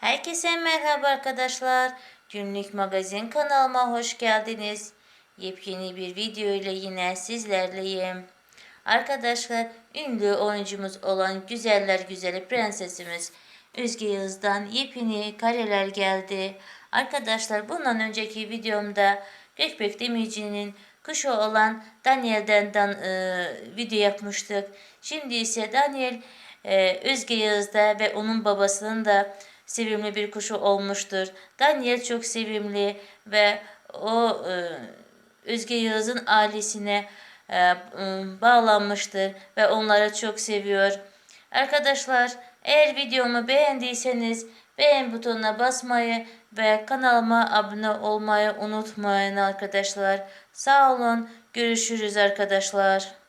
Herkese merhaba arkadaşlar. Günlük magazin kanalıma hoş geldiniz. Yepyeni bir video ile yine sizlerleyim. Arkadaşlar ünlü oyuncumuz olan güzeller güzeli prensesimiz Özge Yağız'dan yepyeni kareler geldi. Arkadaşlar bundan önceki videomda Gökbek Demirci'nin kuşu olan Daniel'den dan, e, video yapmıştık. Şimdi ise Daniel e, Özge Yağız'da ve onun babasının da sevimli bir kuşu olmuştur. Daniel çok sevimli ve o e, Özge Yağız'ın ailesine e, e, bağlanmıştır ve onları çok seviyor. Arkadaşlar eğer videomu beğendiyseniz beğen butonuna basmayı ve kanalıma abone olmayı unutmayın arkadaşlar. Sağ olun. Görüşürüz arkadaşlar.